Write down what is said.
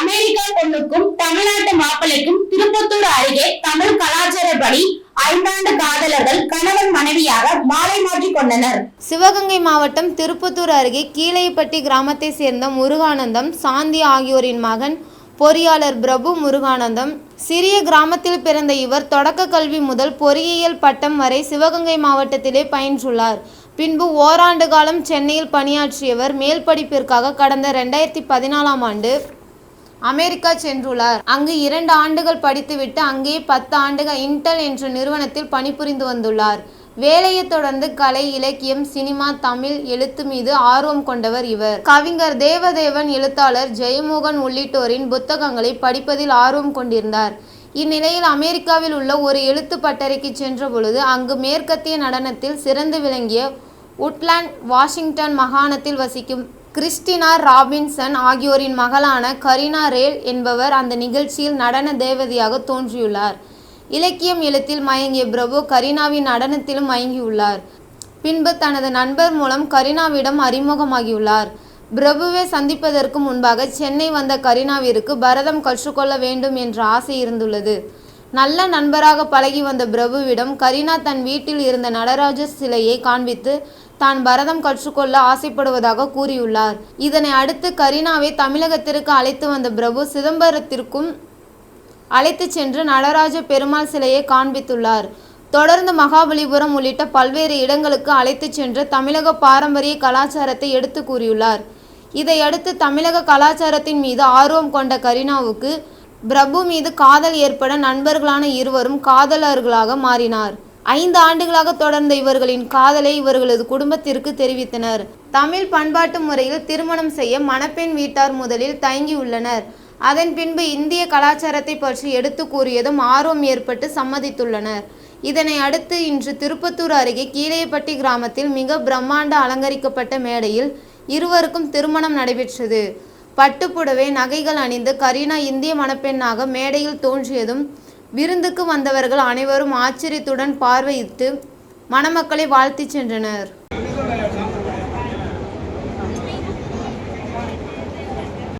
America பொண்ணுக்கும் தமிழ்நாட்டு மாப்பிள்ளைக்கும் திருப்பத்தூர் அருகே தமிழ் கலாச்சாரப்படி ஐந்தாண்டு காதலர்கள் கணவன் மனைவியாக மாலை மாற்றிக் கொண்டனர். சிவகங்கை மாவட்டம் திருப்பத்தூர் அருகே கீழைப்பட்டி கிராமத்தை சேர்ந்த முருகானந்தம் சாந்தி ஆகியோரின் மகன் பொறியாளர் பிரபு முருகானந்தம் சிறிய கிராமத்தில் பிறந்த இவர் தொடக்க கல்வி முதல் பொறியியல் பட்டம் வரை சிவகங்கை மாவட்டத்திலே பயின்றுள்ளார். பின்பு ஓராண்டு காலம் சென்னையில் பணியாற்றியவர் மேல் படிப்பிற்காக கடந்த ரெண்டாயிரத்தி பதினாலாம் ஆண்டு அமெரிக்கா சென்றுள்ளார். அங்கு இரண்டு ஆண்டுகள் படித்துவிட்டு அங்கேயே பத்து ஆண்டுகள் இன்டல் என்ற நிறுவனத்தில் பணிபுரிந்து வந்துள்ளார். வேலையைத் தொடர்ந்து கலை இலக்கியம் சினிமா தமிழ் எழுத்து மீது ஆர்வம் கொண்டவர் இவர். கவிஞர் தேவதேவன் எழுத்தாளர் ஜெயமோகன் உள்ளிட்டோரின் புத்தகங்களை படிப்பதில் ஆர்வம் கொண்டிருந்தார். இந்நிலையில் அமெரிக்காவில் உள்ள ஒரு எழுத்து பட்டறைக்கு சென்ற பொழுது அங்கு மேற்கத்திய நடனத்தில் சிறந்து விளங்கிய உட்லாண்ட் வாஷிங்டன் மாகாணத்தில் வசிக்கும் கிறிஸ்டினா ராபின்சன் ஆகியோரின் மகளான கரீனா ரேல் என்பவர் அந்த நிகழ்ச்சியில் நடன தேவதையாக தோன்றியுள்ளார். இலக்கியம் எழுத்தில் மயங்கிய பிரபு கரீனாவின் நடனத்திலும் மயங்கியுள்ளார். பின்பு தனது நண்பர் மூலம் கரீனாவிடம் அறிமுகமாகியுள்ளார். பிரபுவை சந்திப்பதற்கு முன்பாக சென்னை வந்த கரீனாவிற்கு பரதம் கற்றுக்கொள்ள வேண்டும் என்ற ஆசை இருந்துள்ளது. நல்ல நண்பராக பழகி வந்த பிரபுவிடம் கரீனா தன் வீட்டில் இருந்த நடராஜர் சிலையை காண்பித்து தான் பரதம் கற்றுக்கொள்ள ஆசைப்படுவதாக கூறியுள்ளார். இதனை அடுத்து கரீனாவை தமிழகத்திற்கு அழைத்து வந்த பிரபு சிதம்பரத்திற்கும் அழைத்து சென்று நடராஜ பெருமாள் சிலையை காண்பித்துள்ளார். தொடர்ந்து மகாபலிபுரம் உள்ளிட்ட பல்வேறு இடங்களுக்கு அழைத்து சென்று தமிழக பாரம்பரிய கலாச்சாரத்தை எடுத்து கூறியுள்ளார். இதையடுத்து தமிழக கலாச்சாரத்தின் மீது ஆர்வம் கொண்ட கரீனாவுக்கு பிரபு மீது காதல் ஏற்பட நண்பர்களான இருவரும் காதலர்களாக மாறினார். ஐந்து ஆண்டுகளாக தொடர்ந்த இவர்களின் காதலை இவர்களது குடும்பத்திற்கு தெரிவித்தனர். தமிழ் பண்பாட்டு முறையில் திருமணம் செய்ய மணப்பெண் வீட்டார் முதலில் தயங்கியுள்ளனர் அதன் பின்பு இந்திய கலாச்சாரத்தை பற்றி எடுத்து கூறியதும் ஆர்வம் ஏற்பட்டு சம்மதித்துள்ளனர். இதனை அடுத்து இன்று திருப்பத்தூர் அருகே கீழையப்பட்டி கிராமத்தில் மிக பிரம்மாண்ட அலங்கரிக்கப்பட்ட மேடையில் இருவருக்கும் திருமணம் நடைபெற்றது. பட்டுப்புடவை நகைகள் அணிந்து கரீனா இந்திய மணப்பெண்ணாக மேடையில் தோன்றியதும் விருந்துக்கு வந்தவர்கள் அனைவரும் ஆச்சரியத்துடன் பார்வையிட்டு மணமக்களை வாழ்த்திச் சென்றனர்.